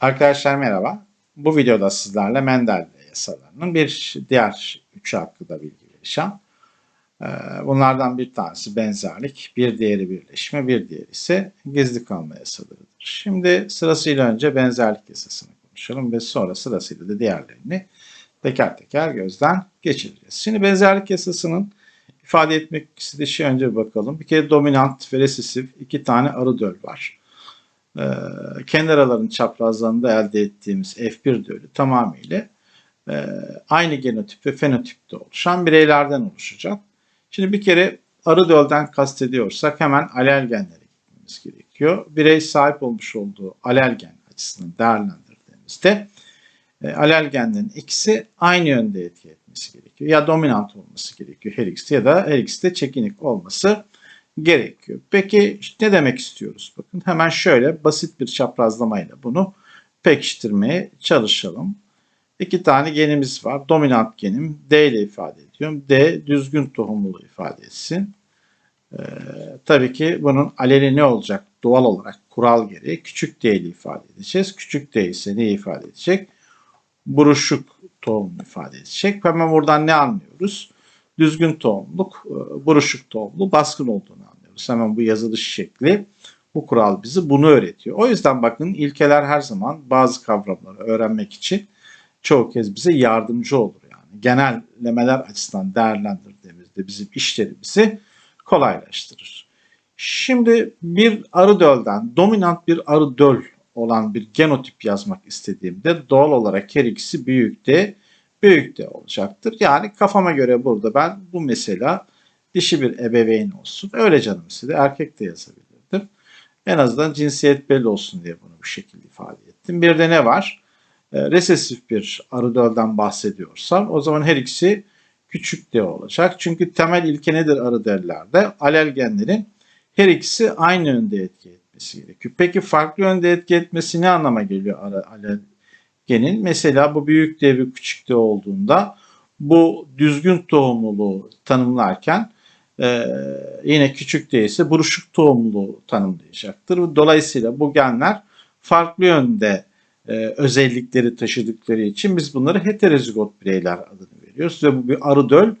Arkadaşlar merhaba. Bu videoda sizlerle Mendel yasalarının bir diğer üçü hakkında bilgi vereceğim. Ee, Bunlardan bir tanesi benzerlik, bir diğeri birleşme, bir diğeri ise gizli kalma yasalarıdır. Şimdi sırasıyla önce benzerlik yasasını konuşalım ve sonra sırasıyla da diğerlerini teker teker gözden geçireceğiz. Şimdi benzerlik yasasının ifade etmek istediği şey önce bir bakalım. Bir kere dominant ve resesif iki tane arı döl var. Ee, kendi araların çaprazlarında elde ettiğimiz F1 dölü tamamıyla e, aynı genotip ve fenotipte oluşan bireylerden oluşacak. Şimdi bir kere arı dölden kastediyorsak hemen alel genlere gitmemiz gerekiyor. Birey sahip olmuş olduğu alel gen açısından değerlendirdiğimizde e, alel genlerin ikisi aynı yönde etki etmesi gerekiyor. Ya dominant olması gerekiyor her ikisi ya da her ikisi de çekinik olması gerekiyor. Peki ne demek istiyoruz? Bakın hemen şöyle basit bir çaprazlamayla bunu pekiştirmeye çalışalım. İki tane genimiz var. Dominant genim D ile ifade ediyorum. D düzgün tohumluluğu ifade etsin. Ee, tabii ki bunun aleli ne olacak? Doğal olarak kural gereği küçük D ile ifade edeceğiz. Küçük D ise neyi ifade edecek? Buruşuk tohum ifade edecek. Hemen buradan ne anlıyoruz? Düzgün tohumluk, e, buruşuk tohumlu baskın olduğunu. Hemen bu yazılış şekli bu kural bizi bunu öğretiyor. O yüzden bakın ilkeler her zaman bazı kavramları öğrenmek için çoğu kez bize yardımcı olur yani. Genellemeler açısından değerlendirdiğimizde bizim işlerimizi kolaylaştırır. Şimdi bir arı dölden dominant bir arı döl olan bir genotip yazmak istediğimde doğal olarak her ikisi büyük de büyük de olacaktır. Yani kafama göre burada ben bu mesela dişi bir ebeveyn olsun. Öyle canım istedi. Erkek de yazabilirdim. En azından cinsiyet belli olsun diye bunu bu şekilde ifade ettim. Bir de ne var? E, resesif bir arı dölden bahsediyorsam o zaman her ikisi küçük de olacak. Çünkü temel ilke nedir arı döllerde? Alel genlerin her ikisi aynı yönde etki etmesi gerekiyor. Peki farklı yönde etki etmesi ne anlama geliyor alel genin? Mesela bu büyük D ve küçük D olduğunda bu düzgün tohumluluğu tanımlarken e, yine küçük D ise buruşuk tohumluluğu tanımlayacaktır. Dolayısıyla bu genler farklı yönde e, özellikleri taşıdıkları için biz bunları heterozigot bireyler adını veriyoruz ve bu bir arı döl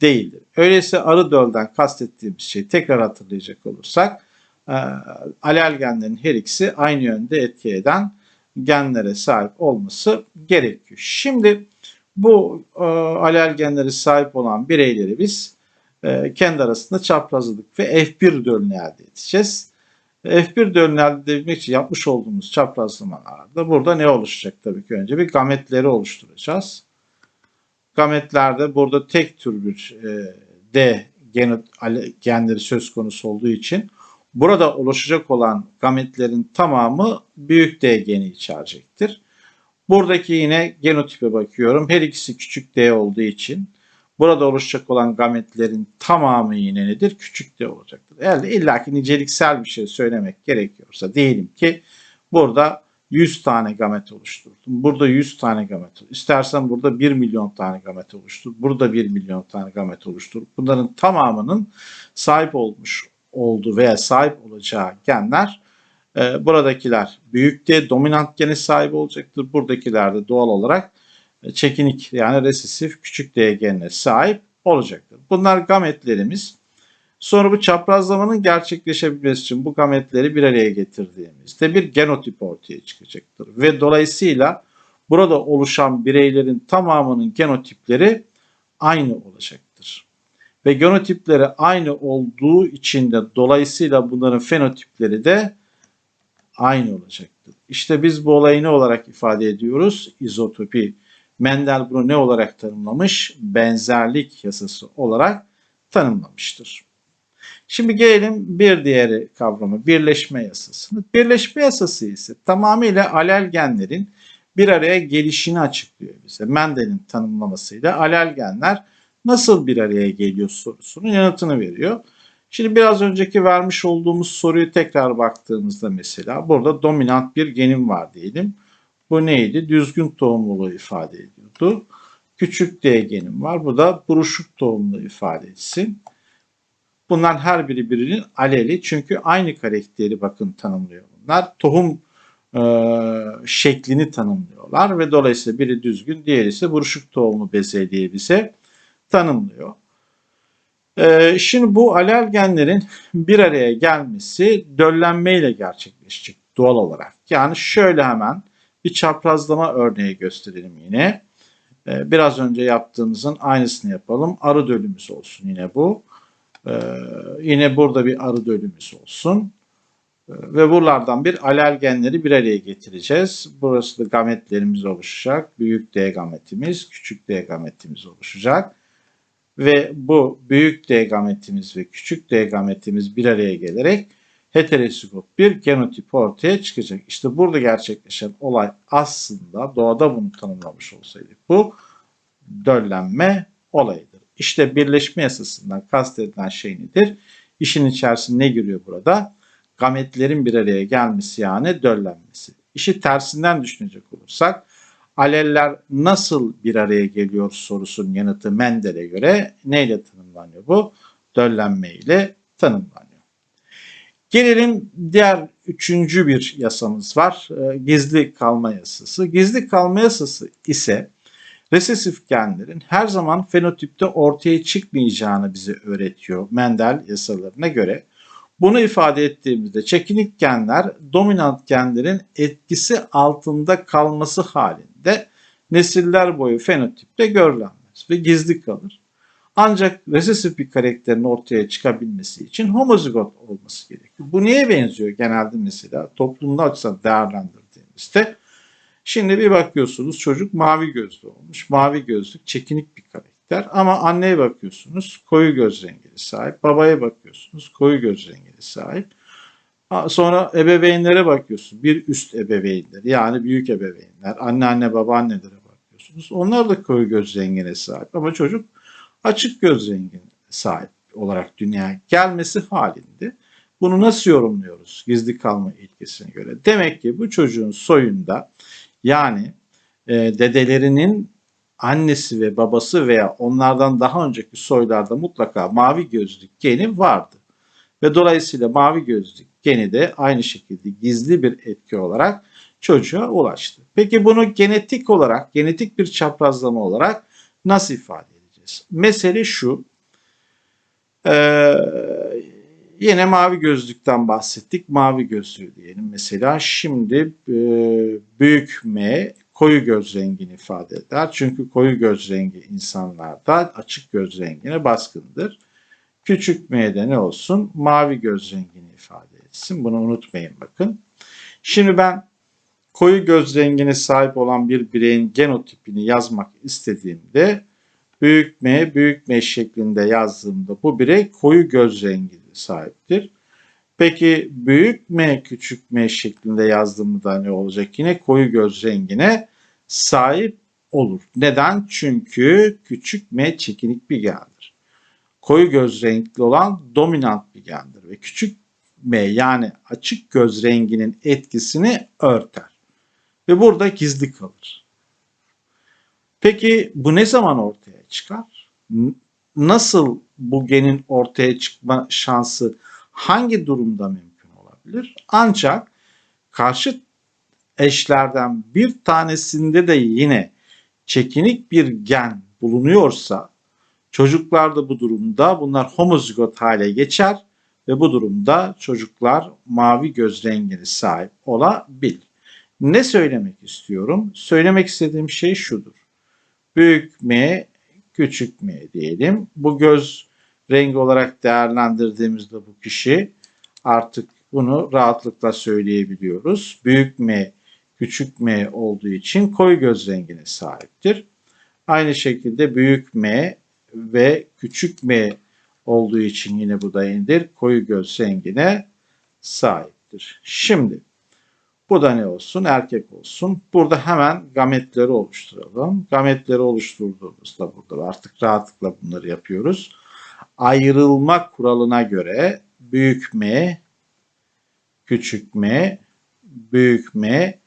değildir. Öyleyse arı dölden kastettiğimiz şey tekrar hatırlayacak olursak e, alel genlerin her ikisi aynı yönde etki eden genlere sahip olması gerekiyor. Şimdi bu e, alel genleri sahip olan bireyleri biz e, kendi arasında çaprazladık ve F1 dölünü elde edeceğiz. F1 dölünü elde etmek için yapmış olduğumuz çaprazlamalarda burada ne oluşacak tabii ki önce bir gametleri oluşturacağız. Gametlerde burada tek tür bir e, D gen, genleri söz konusu olduğu için burada oluşacak olan gametlerin tamamı büyük D geni içerecektir. Buradaki yine genotipe bakıyorum. Her ikisi küçük D olduğu için burada oluşacak olan gametlerin tamamı yine nedir? Küçük D olacaktır. Eğer illaki niceliksel bir şey söylemek gerekiyorsa diyelim ki burada 100 tane gamet oluşturdum. Burada 100 tane gamet. İstersen burada 1 milyon tane gamet oluştur. Burada 1 milyon tane gamet oluştur. Bunların tamamının sahip olmuş olduğu veya sahip olacağı genler e, buradakiler büyük de dominant gene sahip olacaktır. Buradakiler de doğal olarak çekinik yani resesif küçük D genine sahip olacaktır. Bunlar gametlerimiz. Sonra bu çaprazlamanın gerçekleşebilmesi için bu gametleri bir araya getirdiğimizde bir genotip ortaya çıkacaktır. Ve dolayısıyla burada oluşan bireylerin tamamının genotipleri aynı olacaktır. Ve genotipleri aynı olduğu için de dolayısıyla bunların fenotipleri de aynı olacaktır. İşte biz bu olayı ne olarak ifade ediyoruz? İzotopi. Mendel bunu ne olarak tanımlamış? Benzerlik yasası olarak tanımlamıştır. Şimdi gelelim bir diğeri kavramı birleşme yasasını. Birleşme yasası ise tamamıyla alel genlerin bir araya gelişini açıklıyor bize. Mendel'in tanımlamasıyla alel genler nasıl bir araya geliyor sorusunun yanıtını veriyor. Şimdi biraz önceki vermiş olduğumuz soruyu tekrar baktığımızda mesela burada dominant bir genim var diyelim. Bu neydi? Düzgün tohumluluğu ifade ediyordu. Küçük D genim var. Bu da buruşuk tohumlu ifade etsin. Bunlar her biri birinin aleli çünkü aynı karakteri bakın tanımlıyor bunlar. Tohum e, şeklini tanımlıyorlar ve dolayısıyla biri düzgün, diğeri ise buruşuk tohumlu bezelye diye bize tanımlıyor. E, şimdi bu alelgenlerin bir araya gelmesi döllenmeyle gerçekleşecek doğal olarak. Yani şöyle hemen bir çaprazlama örneği gösterelim yine. E, biraz önce yaptığımızın aynısını yapalım. Arı dölümüz olsun yine bu. E, yine burada bir arı dölümüz olsun. E, ve buralardan bir alelgenleri bir araya getireceğiz. Burası da gametlerimiz oluşacak. Büyük D gametimiz, küçük D gametimiz oluşacak. Ve bu büyük D gametimiz ve küçük D gametimiz bir araya gelerek heterozigot bir genotip ortaya çıkacak. İşte burada gerçekleşen olay aslında doğada bunu tanımlamış olsaydık bu döllenme olayıdır. İşte birleşme yasasından kastedilen şey nedir? İşin içerisinde ne giriyor burada? Gametlerin bir araya gelmesi yani döllenmesi. İşi tersinden düşünecek olursak aleller nasıl bir araya geliyor sorusunun yanıtı Mendel'e göre neyle tanımlanıyor bu? Döllenme ile tanımlanıyor. Gelelim diğer üçüncü bir yasamız var. Ee, gizli kalma yasası. Gizli kalma yasası ise resesif genlerin her zaman fenotipte ortaya çıkmayacağını bize öğretiyor Mendel yasalarına göre. Bunu ifade ettiğimizde çekinik genler dominant genlerin etkisi altında kalması halinde nesiller boyu fenotipte görülemez ve gizli kalır. Ancak resesif bir karakterin ortaya çıkabilmesi için homozigot olması gerekiyor. Bu neye benziyor genelde mesela toplumda açısından değerlendirdiğimizde? Şimdi bir bakıyorsunuz çocuk mavi gözlü olmuş. Mavi gözlük çekinik bir karakter ama anneye bakıyorsunuz koyu göz rengine sahip. Babaya bakıyorsunuz koyu göz rengine sahip. Sonra ebeveynlere bakıyorsunuz. Bir üst ebeveynler yani büyük ebeveynler, anneanne babaannelere bakıyorsunuz. Onlar da koyu göz rengine sahip ama çocuk açık göz rengine sahip olarak dünyaya gelmesi halinde bunu nasıl yorumluyoruz gizli kalma ilkesine göre? Demek ki bu çocuğun soyunda yani e, dedelerinin annesi ve babası veya onlardan daha önceki soylarda mutlaka mavi gözlük geni vardı. Ve dolayısıyla mavi gözlük geni de aynı şekilde gizli bir etki olarak çocuğa ulaştı. Peki bunu genetik olarak, genetik bir çaprazlama olarak nasıl ifade edeceğiz? Mesele şu, ee, yine mavi gözlükten bahsettik. Mavi gözlüğü diyelim mesela. Şimdi e, büyük M koyu göz rengini ifade eder. Çünkü koyu göz rengi insanlarda açık göz rengine baskındır. Küçük m'de ne olsun? Mavi göz rengini ifade etsin. Bunu unutmayın bakın. Şimdi ben koyu göz rengine sahip olan bir bireyin genotipini yazmak istediğimde büyük M, büyük M şeklinde yazdığımda bu birey koyu göz rengi sahiptir. Peki büyük M, küçük M şeklinde yazdığımda ne olacak? Yine koyu göz rengine sahip olur. Neden? Çünkü küçük M çekinik bir gendir. Koyu göz renkli olan dominant bir gendir ve küçük M yani açık göz renginin etkisini örter. Ve burada gizli kalır. Peki bu ne zaman ortaya çıkar? Nasıl bu genin ortaya çıkma şansı hangi durumda mümkün olabilir? Ancak karşı eşlerden bir tanesinde de yine çekinik bir gen bulunuyorsa çocuklar da bu durumda bunlar homozigot hale geçer ve bu durumda çocuklar mavi göz rengine sahip olabilir. Ne söylemek istiyorum? Söylemek istediğim şey şudur. Büyük M, küçük M diyelim. Bu göz rengi olarak değerlendirdiğimizde bu kişi artık bunu rahatlıkla söyleyebiliyoruz. Büyük M, küçük M olduğu için koyu göz rengine sahiptir. Aynı şekilde büyük M ve küçük M olduğu için yine bu da indir koyu göz rengine sahiptir. Şimdi bu da ne olsun? Erkek olsun. Burada hemen gametleri oluşturalım. Gametleri oluşturduğumuzda burada artık rahatlıkla bunları yapıyoruz. Ayrılma kuralına göre büyük M, küçük M, büyük M,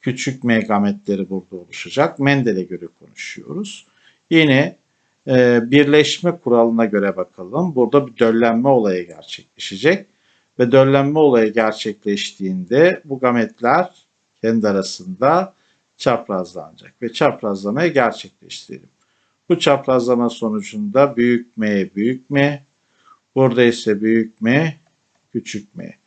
küçük M gametleri burada oluşacak. Mendel'e göre konuşuyoruz. Yine e, birleşme kuralına göre bakalım. Burada bir döllenme olayı gerçekleşecek ve döllenme olayı gerçekleştiğinde bu gametler kendi arasında çaprazlanacak ve çaprazlamayı gerçekleştirelim. Bu çaprazlama sonucunda büyük M büyük M, burada ise büyük M küçük M.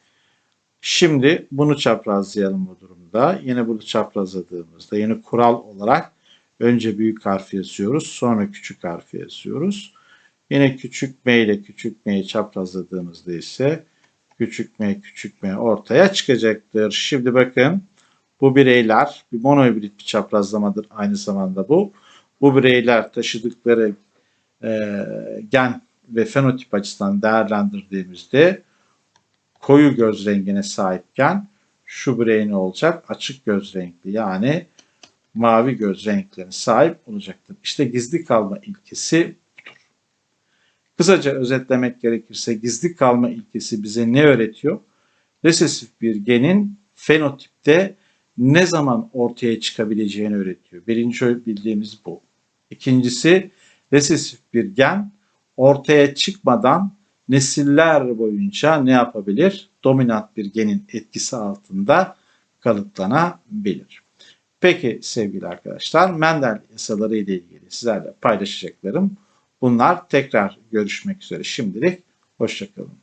Şimdi bunu çaprazlayalım bu durumda. Yine bunu çaprazladığımızda yine kural olarak önce büyük harfi yazıyoruz, sonra küçük harfi yazıyoruz. Yine küçük m ile küçük m'yi çaprazladığımızda ise küçük m küçük m ortaya çıkacaktır. Şimdi bakın bu bireyler bir monohibrit bir çaprazlamadır aynı zamanda bu. Bu bireyler taşıdıkları e, gen ve fenotip açısından değerlendirdiğimizde koyu göz rengine sahipken şu birey ne olacak? Açık göz renkli yani mavi göz renklerine sahip olacaktır. İşte gizli kalma ilkesi. Kısaca özetlemek gerekirse gizli kalma ilkesi bize ne öğretiyor? Resesif bir genin fenotipte ne zaman ortaya çıkabileceğini öğretiyor. Birinci bildiğimiz bu. İkincisi resesif bir gen ortaya çıkmadan nesiller boyunca ne yapabilir? Dominant bir genin etkisi altında kalıtlanabilir. Peki sevgili arkadaşlar Mendel yasaları ile ilgili sizlerle paylaşacaklarım bunlar. Tekrar görüşmek üzere şimdilik. Hoşçakalın.